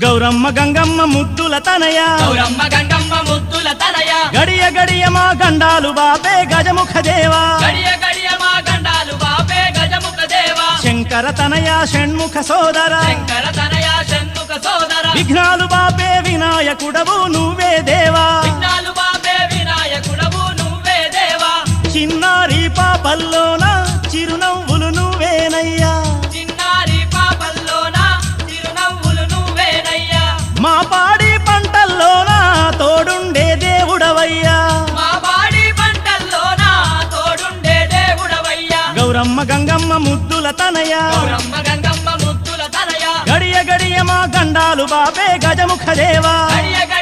గౌరమ్మ గంగమ్మ ముద్దుల తనయ. గౌరమ్మ గంగమ్మ ముద్దుల తనయ. గడియ గడియ మా గండాలు బాపే గజముఖ దేవా. గడియ గడియ మా గండాలు బాపే గజముఖ దేవా. శంకర తనయ షణ్ముఖ సోదర. శంకర తనయ షణ్ముఖ సోదర. విఘ్నాలు బాపే వినాయకుడవు నువ్వే దేవా. విఘ్నాలు బాపే వినాయకుడవు నువ్వే దేవా. చిన్నారి పాపల్లోన గంగమ్మ ముద్దుల తనయ. గడియ గడియ మా గండాలు బాపే గజముఖ దేవా గడియ గడియ